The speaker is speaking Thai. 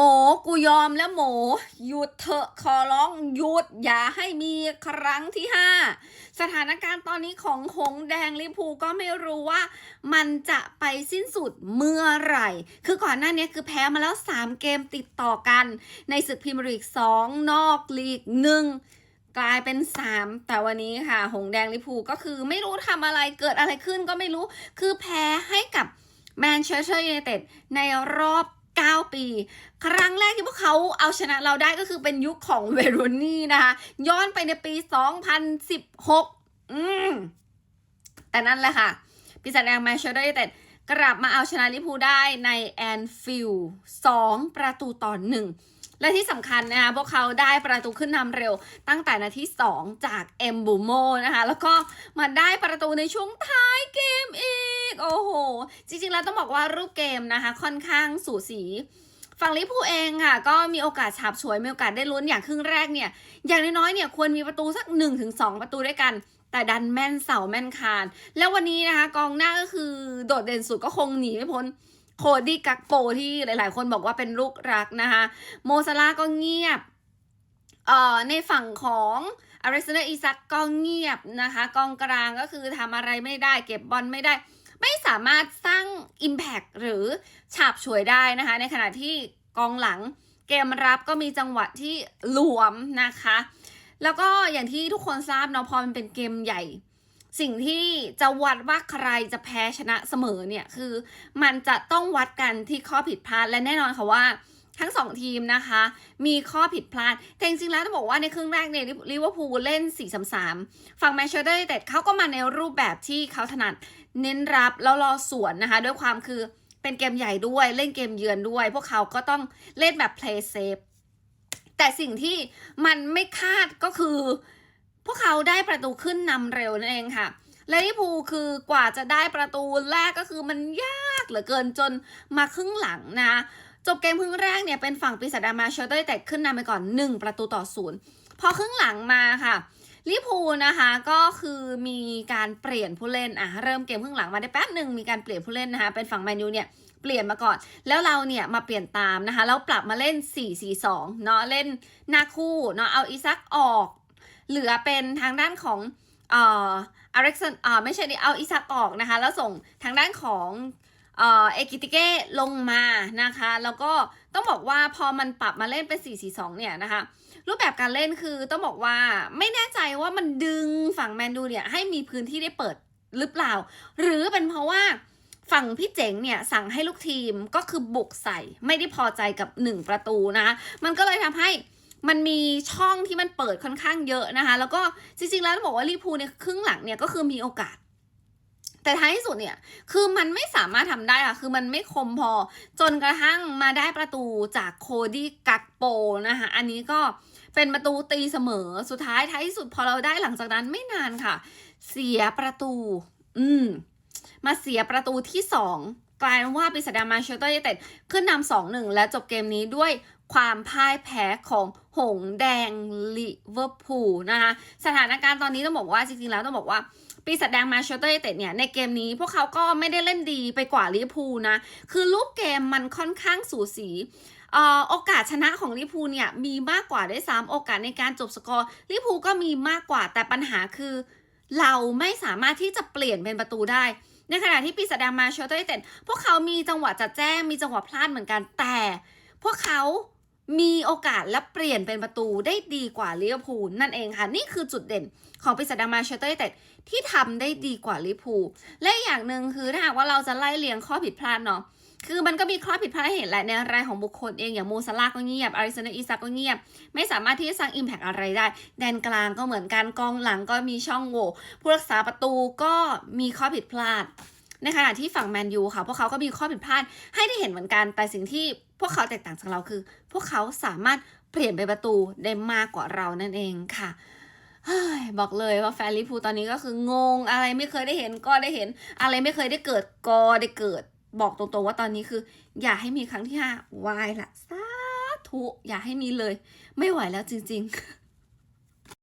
โหมกูยอมแล้วโหมหยุดเถอะขอร้องหยุด อย่าให้มีครั้งที่ห้าสถานการณ์ตอนนี้ของหงแดงลิพูก็ไม่รู้ว่า มันจะไปสิ้นสุดเมื่อไหร่ คือก่อนหน้านี้คือแพ้มาแล้ว 3 เกมติดต่อกัน ในศึกพรีเมียร์ลีก 2 นอกลีก1กลายเป็น 3 แต่วันนี้ค่ะ หงแดงลิพูก็คือไม่รู้ทำอะไรเกิดอะไรขึ้นก็ไม่รู้ คือแพ้ให้กับแมนเชสเตอร์ยูไนเต็ดในรอบ 9 ปี ครั้งแรกที่พวกเขาเอาชนะเราได้ก็คือเป็นยุคของเวโรนี่นะคะ ย้อนไปในปี 2016 อืม แต่นั่นแหละค่ะปีศาจแดงแมนเชสเตอร์ยูไนเต็ดกลับมาเอาชนะลิพูได้ในแอนฟิลด์2ประตูต่อหนึ่งและที่สำคัญนะคะพวกเขาได้ประตูขึ้นนำเร็วตั้งแต่นาที2จากเอมบูโมนะคะ แล้วก็มาได้ประตูในช่วงท้ายเกม โอ้โห จริงๆ แล้วต้องบอกว่ารูปเกมนะคะ ค่อนข้างสูสี ฝั่งลิพูเองค่ะ ก็มีโอกาสฉาบฉวยมีโอกาสได้ลุ้นอย่างครึ่งแรกเนี่ย อย่างน้อยๆ เนี่ยควรมีประตูสัก 1-2 ประตูด้วยกัน แต่ดันแม่นเสาแม่นคาน แล้ววันนี้นะคะ กองหน้าก็คือโดดเด่นสุดก็คงหนีไม่พ้นโคดี้กักโปที่หลายๆ คนบอกว่าเป็นลูกรักนะคะ โมซาลาห์ก็เงียบเอ่อในฝั่งของอาริสเนอร์อีซักก็เงียบนะคะ กองกลางก็คือทำอะไรไม่ได้ เก็บบอลไม่ได้ ไม่สามารถสร้าง Impact หรือฉาบฉวยได้นะคะ ในขณะที่กองหลังเกมรับก็มีจังหวะที่หลวมนะคะ แล้วก็อย่างที่ทุกคนทราบเนาะพอมันเป็นเกมใหญ่ สิ่งที่จะวัดว่าใครจะแพ้ชนะเสมอเนี่ยคือ มันจะต้องวัดกันที่ข้อผิดพลาดและแน่นอนค่ะว่า ทั้งสองทีมนะคะ มีข้อผิดพลาดแต่จริงๆแล้วต้องบอกว่าในครึ่งแรกเนี่ยลิเวอร์พูลเล่น 4-3-3 ฝั่งแมนเชสเตอร์ยูไนเต็ดเขาก็มาในรูปแบบที่เขาถนัดเน้นรับแล้วรอสวนนะคะ ด้วยความคือเป็นเกมใหญ่ด้วยเล่นเกมเยือนด้วย พวกเขาก็ต้องเล่นแบบ play safe แต่สิ่งที่มันไม่คาดก็คือ พวกเขาได้ประตูขึ้นนำเร็วนั่นเองค่ะและลิพูคือกว่าจะได้ประตูแรกก็คือมันยากเหลือเกินจนมาครึ่งหลังนะ จบเกมครึ่งแรกเนี่ยเป็นฝั่งปีศาจดงมาเชลเตอร์แต่ขึ้นนำไปก่อน 1 ประตูต่อศูนย์พอครึ่งหลังมาค่ะลิพูนะคะก็คือมีการเปลี่ยนผู้เล่นอะเริ่มเกมครึ่งหลังมาได้แป๊บหนึ่งมีการเปลี่ยนผู้เล่นนะคะเป็นฝั่งแมนยูเนี่ยเปลี่ยนมาก่อน แล้วเราเนี่ยมาเปลี่ยนตามนะคะแล้วปรับมาเล่น 4-4-2เนาะเล่นหน้าคู่เนาะเอาอีซักออก เหลือเป็นทางด้านของเอ่ออเล็กซันอ่าไม่ใช่ดิเอาอีซักออกนะคะแล้วส่งทางด้านของ เอ่อเอกิติเก้ลงมานะคะ แล้วก็ต้องบอกว่าพอมันปรับมาเล่นเป็น 4-4-2 เนี่ยนะคะ รูปแบบการเล่นคือต้องบอกว่าไม่แน่ใจว่ามันดึงฝั่งแมนดูเนี่ยให้มีพื้นที่ได้เปิดหรือเปล่า หรือเป็นเพราะว่าฝั่งพี่เจ๋งเนี่ยสั่งให้ลูกทีมก็คือบุกใส่ไม่ได้พอใจกับ 1 ประตูนะคะมันก็เลยทำให้มันมีช่องที่มันเปิดค่อนข้างเยอะนะคะ แล้วก็จริงๆแล้วต้องบอกว่าลิพูลเนี่ยครึ่งหลังเนี่ยก็คือมีโอกาส แต่ท้ายที่สุดเนี่ย คือมันไม่สามารถทำได้อะคือมันไม่คมพอ จนกระทั่งมาได้ประตูจากโคดี้กักโปนะคะ อันนี้ก็เป็นประตูตีเสมอ สุดท้ายท้ายที่สุดพอเราได้หลังจากนั้นไม่นานค่ะ เสียประตู อืม มาเสียประตูที่สองกลายเป็นว่าปีศาจแดมาเชลเตอร์ยูไนเต็ดขึ้นนำสองหนึ่งและจบเกมนี้ด้วยความพ่ายแพ้ของหงแดงลิเวอร์พูลนะคะ สถานการณ์ตอนนี้ต้องบอกว่าจริงๆแล้วต้องบอกว่า ปีศาจแดงมาเชลเตอร์ยูไนเต็ดเนี่ยในเกมนี้พวกเขาก็ไม่ได้เล่นดีไปกว่าลิเวอร์พูลนะ คือรูปเกมมันค่อนข้างสูสีโอกาสชนะของลิพูเนี่ยมีมากกว่าได้วยซ้ำโอกาสในการจบสกอร์ลิพูก็มีมากกว่าแต่ปัญหาคือ เราไม่สามารถที่จะเปลี่ยนเป็นประตูได้ ในขณะที่ปีศาจแดงมาเชลเตอร์ยูไนเต็ดพวกเขามีจังหวะจัดแจ้งมีจังหวะพลาดเหมือนกันแต่ พวกเขา มีโอกาสและเปลี่ยนเป็นประตูได้ดีกว่าลิเวอร์พูลนั่นเองค่ะ นี่คือจุดเด่นของปีศาจดงมาเชลเตอร์ยูไนเต็ดที่ทำได้ดีกว่าลิเวอร์พูลและอย่างหนึ่งคือถ้าหากว่าเราจะไล่เลียงข้อผิดพลาดเนาะคือมันก็มีข้อผิดพลาดให้เห็นแหละในรายของบุคคลเองอย่างโมซาลาก็เงียบอาริสันอีซักก็เงียบ ไม่สามารถที่จะสร้าง Impact อะไรได้ แดนกลางก็เหมือนกันกองหลังก็มีช่องโหว่ผู้รักษาประตูก็มีข้อผิดพลาด ในขณะที่ฝั่งแมนยูค่ะ พวกเขาก็มีข้อผิดพลาดให้ได้เห็นเหมือนกัน แต่สิ่งที่พวกเขาแตกต่างจากเราคือ พวกเขาสามารถเปลี่ยนไปประตูได้มากกว่าเรานั่นเองค่ะบอกเลยว่าแฟนลิพูตอนนี้ก็คืองงอะไรไม่เคยได้เห็นก็ได้เห็น อะไรไม่เคยได้เกิดก็ได้เกิด บอกตรงๆว่าตอนนี้คือ อย่าให้มีครั้งที่ห้าวายละสาธุอย่าให้มีเลย ไม่ไหวแล้วจริง ๆ